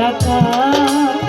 রাখা